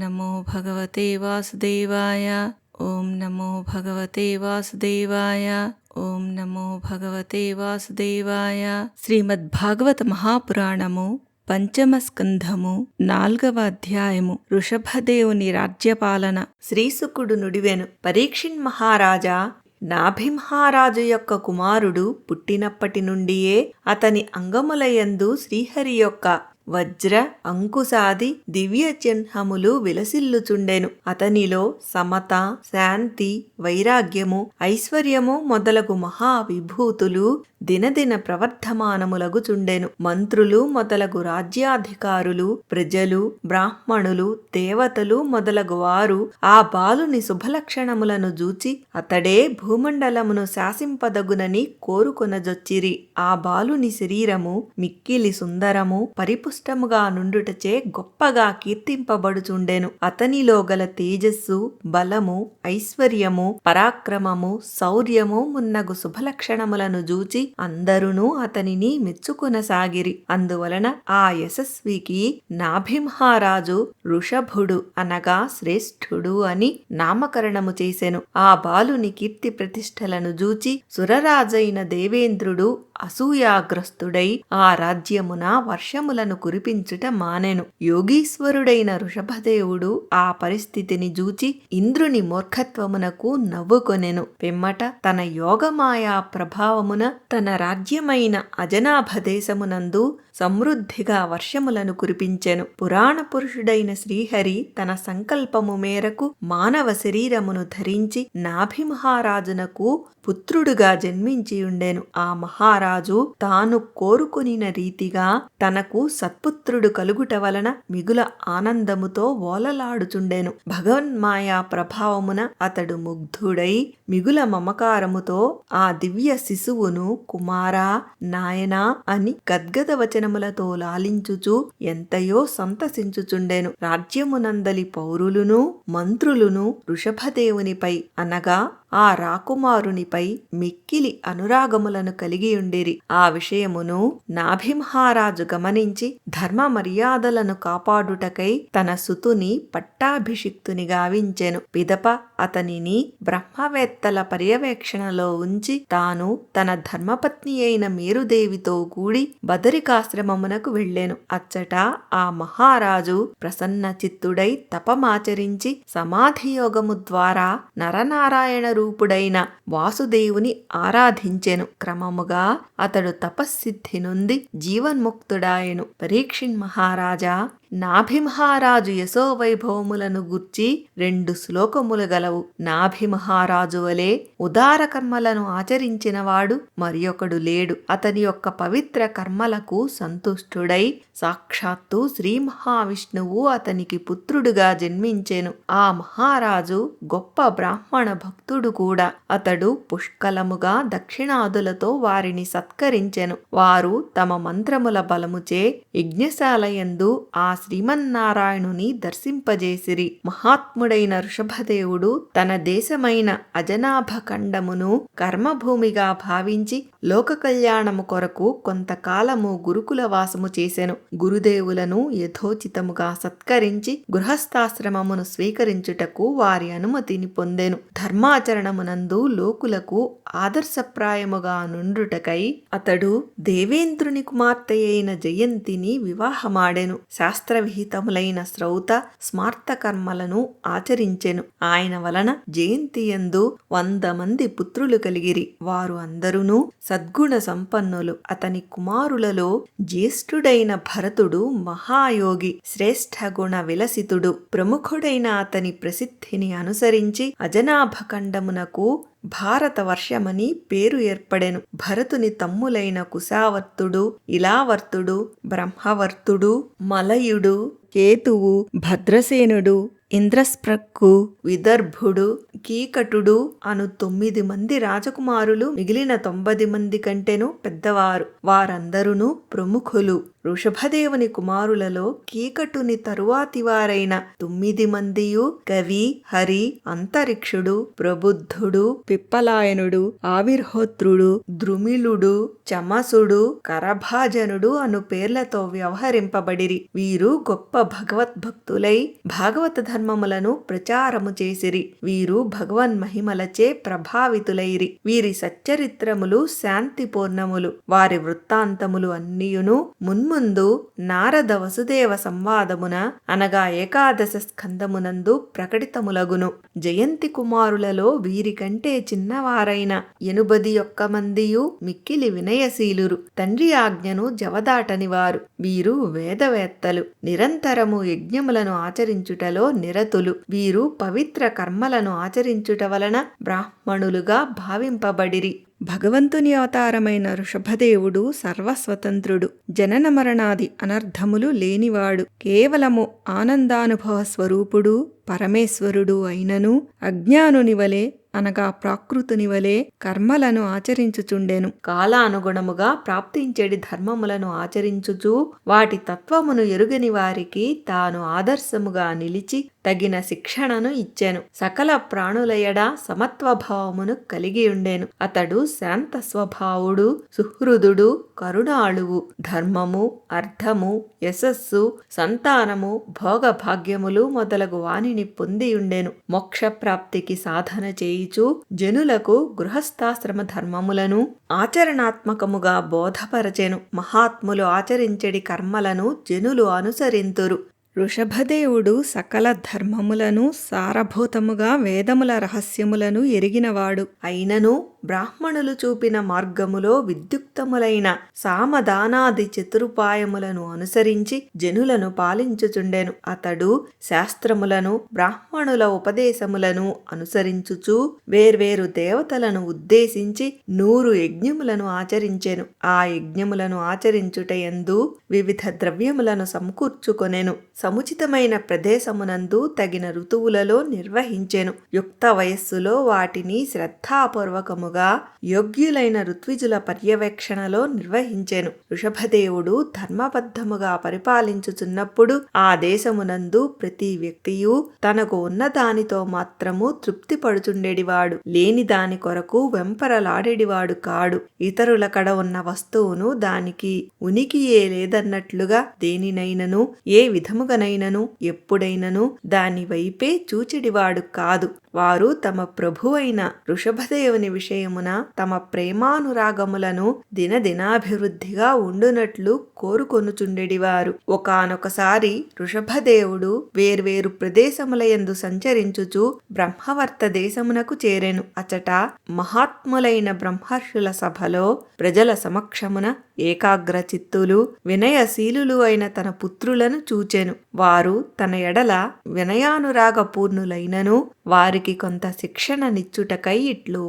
నమో భగవతే వాసుదేవాయ ఓం నమో భగవతే వాసుదేవాయ ఓం నమో భగవతే వాసుదేవాయ శ్రీమద్భాగవత మహాపురాణము పంచమ స్కంధము నాల్గవ అధ్యాయము ఋషభదేవుని రాజ్యపాలన శ్రీసుకుడు నుడివెను పరీక్షిణ్ మహారాజా నాభిమహారాజు యొక్క కుమారుడు పుట్టినప్పటి నుండియే అతని అంగములయందు శ్రీహరి యొక్క వజ్ర అంకుశాది దివ్య చిహ్నములు విలసిల్లుచుండెను. అతనిలో సమత శాంతి వైరాగ్యము ఐశ్వర్యము మొదలగు మహా విభూతులు దినదిన ప్రవర్ధమానములగుచుండెను. మంత్రులు మొదలగు రాజ్యాధికారులు ప్రజలు బ్రాహ్మణులు దేవతలు మొదలగు వారు ఆ బాలుని శుభలక్షణములను జూచి అతడే భూమండలమును శాసింపదగునని కోరుకొనజొచ్చిరి. ఆ బాలుని శరీరము మిక్కిలి సుందరము పరిపుష్టముగా నుండుటచే గొప్పగా కీర్తింపబడుచుండెను. అతనిలో గల తేజస్సు బలము ఐశ్వర్యము పరాక్రమము శౌర్యము మున్నగు శుభలక్షణములను జూచి అందరునూ అతనిని మెచ్చుకొనసాగిరి. అందువలన ఆ యశస్వికి నాభింహారాజు ఋషభుడు అనగా శ్రేష్ఠుడు అని నామకరణము చేసెను. ఆ బాలుని కీర్తి ప్రతిష్టలను జూచి సురరాజైన దేవేంద్రుడు అసూయాగ్రస్తుడై ఆ రాజ్యమున వర్షములను కురిపించుట మానెను. యోగీశ్వరుడైన ఋషభదేవుడు ఆ పరిస్థితిని జూచి ఇంద్రుని మూర్ఖత్వమునకు నవ్వుకొనెను. పిమ్మట తన యోగమాయా ప్రభావమున తన రాజ్యమైన అజనాభ దేశమునందు సమృద్ధిగా వర్షములను కురిపించెను. పురాణ పురుషుడైన శ్రీహరి తన సంకల్పము మేరకు మానవ శరీరమును ధరించి నాభిమహారాజునకు పుత్రుడుగా జన్మించియుండెను. ఆ మహారాజు రాజు తాను కోరుకొనిన రీతిగా తనకు సత్పుత్రుడు కలుగుట వలన మిగుల ఆనందముతో ఓలలాడుచుండెను. భగవన్మాయా ప్రభావమున అతడు ముగ్ధుడై మిగుల మమకారముతో ఆ దివ్య శిశువును కుమారా నాయనా అని గద్గద వచనములతో లాలించుచు ఎంతయో సంతసించుచుండెను. రాజ్యమునందలి పౌరులును మంత్రులును వృషభదేవునిపై అనగా ఆ రాకుమారునిపై మిక్కిలి అనురాగములను బయలుదేరి ఆ విషయమును నాభిమహారాజు గమనించి ధర్మ మర్యాదలను కాపాడుటకై తన సుతుని పట్టాభిషిక్తుని గావించెను. పిదప అతనిని బ్రహ్మవేత్తల పర్యవేక్షణలో ఉంచి తాను తన ధర్మపత్ని అయిన మేరుదేవితో కూడి బదరికాశ్రమమునకు వెళ్ళెను. అచ్చట ఆ మహారాజు ప్రసన్న చిత్తుడై తపమాచరించి సమాధియోగము ద్వారా నరనారాయణ రూపుడైన వాసుదేవుని ఆరాధించెను. క్రమముగా అతడు తపస్సిద్ధి నుండి జీవన్ముక్తుడాయను. పరీక్షిన్ మహారాజా నాభిమహారాజు యశోవైభవములను గుర్చి రెండు శ్లోకములు గలవు. నాభిమహారాజు వలె ఉదార కర్మలను ఆచరించినవాడు మరియొకడు లేడు. అతని యొక్క పవిత్ర కర్మలకు సంతుష్టుడై సాక్షాత్తు శ్రీ మహావిష్ణువు అతనికి పుత్రుడుగా జన్మించెను. ఆ మహారాజు గొప్ప బ్రాహ్మణ భక్తుడు కూడా. అతడు పుష్కలముగా దక్షిణాదులతో వారిని సత్కరించెను. వారు తమ మంత్రముల బలముచే యజ్ఞశాలయందు ఆ శ్రీమన్నారాయణుని దర్శింపజేసిరి. మహాత్ముడైన ఋషభదేవుడు తన దేశమైన అజనాభ ఖండమును కర్మభూమిగా భావించి లోక కళ్యాణము కొరకు కొంతకాలము గురుకుల వాసము చేసెను. గురుదేవులను యథోచితముగా సత్కరించి గృహస్థాశ్రమమును స్వీకరించుటకు వారి అనుమతిని పొందెను. ధర్మాచరణమునందు లోకులకు ఆదర్శప్రాయముగా నుండుటకై అతడు దేవేంద్రుని కుమార్తె అయిన జయంతిని వివాహమాడెను. శాస్త్రవిహితములైన శ్రౌత స్మార్త కర్మలను ఆచరించెను. ఆయన వలన జయంతియందు వంద మంది పుత్రులు కలిగిరి. వారు అందరూ సద్గుణ సంపన్నులు. అతని కుమారులలో జ్యేష్ఠుడైన భరతుడు మహాయోగి శ్రేష్ఠ గుణ విలసితుడు. ప్రముఖుడైన అతని ప్రసిద్ధిని అనుసరించి అజనాభ ఖండమునకు భారతవర్షమని పేరు ఏర్పడెను. భరతుని తమ్ములైన కుశావర్తుడు ఇలావర్తుడు బ్రహ్మవర్తుడు మలయుడు కేతువు భద్రసేనుడు ఇంద్రస్ప్రకు విదర్భుడు కీకటుడు అను తొమ్మిది మంది రాజకుమారులు మిగిలిన తొంభది మంది కంటేను పెద్దవారు. వారందరును ప్రముఖులు. వృషభదేవుని కుమారులలో కీకటుని తరువాతి వారైన తొమ్మిది మందియు కవి హరి అంతరిక్షుడు ప్రబుద్ధుడు పిప్పలాయనుడు ఆవిర్హోత్రుడు ద్రుమిలుడు చమసుడు కరభాజనుడు అను పేర్లతో వ్యవహరింపబడిరి. వీరు గొప్ప భగవద్భక్తులై భాగవత ధర్మములను ప్రచారము చేసిరి. వీరు భగవన్ మహిమలచే ప్రభావితులైరి. వీరి సచ్చరిత్రములు శాంతిపూర్ణములు. వారి వృత్తాంతములు అన్నియును మున్ మున్ముందు నారద వసుదేవ సంవాదమున అనగా ఏకాదశ స్కందమునందు ప్రకటితములగును. జయంతి కుమారులలో వీరికంటే చిన్నవారైన ఎనుబది ఒక్క మందియు మిక్కిలి వినయశీలురు. తండ్రి ఆజ్ఞను జవదాటని వారు వీరు వేదవేత్తలు. నిరంతరము యజ్ఞములను ఆచరించుటలో నిరతులు. వీరు పవిత్ర కర్మలను ఆచరించుట వలన బ్రాహ్మణులుగా భావింపబడిరి. భగవంతుని అవతారమైన ఋషభదేవుడు సర్వస్వతంత్రుడు జనన మరణాది అనర్ధములు లేనివాడు కేవలము ఆనందానుభవ స్వరూపుడు పరమేశ్వరుడు అయినను అజ్ఞానుని వలె అనగా ప్రాకృతుని వలె కర్మలను ఆచరించుచుండెను. కాలానుగుణముగా ప్రాప్తించేడి ధర్మములను ఆచరించుచు వాటి తత్వమును ఎరుగని వారికి తాను ఆదర్శముగా నిలిచి తగిన శిక్షణను ఇచ్చాను. సకల ప్రాణులయడ సమత్వభావమును కలిగి ఉండేను. అతడు శాంత స్వభావుడు సుహృదుడు కరుణాళువు. ధర్మము అర్థము యశస్సు సంతానము భోగభాగ్యములు మొదలగు వానిని పొంది ఉండెను. మోక్ష ప్రాప్తికి సాధన చేయిచు జనులకు గృహస్థాశ్రమ ధర్మములను ఆచరణాత్మకముగా బోధపరచెను. మహాత్ములు ఆచరించెడి కర్మలను జనులు అనుసరింతురు. వృషభదేవుడు సకల ధర్మములను సారభూతముగా వేదముల రహస్యములను ఎరిగినవాడు. అయినను బ్రాహ్మణులు చూపిన మార్గములో విద్యుక్తములైన సామదానాది చతురుపాయములను అనుసరించి జనులను పాలించుచుండెను. అతడు శాస్త్రములను బ్రాహ్మణుల ఉపదేశములను అనుసరించుచు వేర్వేరు దేవతలను ఉద్దేశించి నూరు యజ్ఞములను ఆచరించెను. ఆ యజ్ఞములను ఆచరించుటయందు వివిధ ద్రవ్యములను సమకూర్చుకొనెను. సముచితమైన ప్రదేశమునందు తగిన ఋతువులలో నిర్వహించెను. యుక్త వయస్సులో వాటిని శ్రద్ధాపూర్వకము శ్రద్ధాపూర్వకముగా యోగ్యులైన ఋత్విజుల పర్యవేక్షణలో నిర్వహించెను. వృషభదేవుడు ధర్మబద్ధముగా పరిపాలించుచున్నప్పుడు ఆ దేశమునందు ప్రతి వ్యక్తియు తనకు ఉన్న దానితో మాత్రము తృప్తి పడుచుండేడివాడు లేని దాని కొరకు వెంపరలాడేడివాడు కాడు. ఇతరుల కడ ఉన్న వస్తువును దానికి ఉనికియే లేదన్నట్లుగా దేనినైనను ఏ విధముగనైనను ఎప్పుడైనను దాని వైపే చూచెడివాడు కాదు. వారు తమ ప్రభువైన వృషభదేవుని విషయమున తమ ప్రేమానురాగములను దినదినాభివృద్ధిగా ఉండునట్లు కోరుకొనుచుండెడివారు. ఒకనొకసారి వృషభదేవుడు వేర్వేరు ప్రదేశములయందు సంచరించుచు బ్రహ్మవర్త దేశమునకు చేరెను. అచట మహాత్ములైన బ్రహ్మర్షుల సభలో ప్రజల సమక్షమున ఏకాగ్ర చిత్తులు వినయశీలులు అయిన తన పుత్రులను చూచెను. వారు తన ఎడల వినయానురాగపూర్ణులైనను వారికి కొంత శిక్షణ నిచ్చుటకై ఇట్లు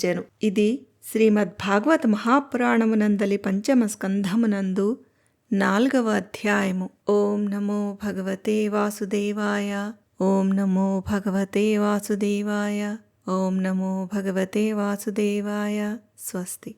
ఉపదేశించెను ఇది శ్రీమద్ భాగవత మహాపురాణమునందలి పంచమ స్కంధమునందు నాల్గవ అధ్యాయము. ఓం నమో భగవతే వాసుదేవాయ. ఓం నమో భగవతే వాసుదేవాయ. ఓం నమో భగవతే వాసుదేవాయ. స్వస్తి.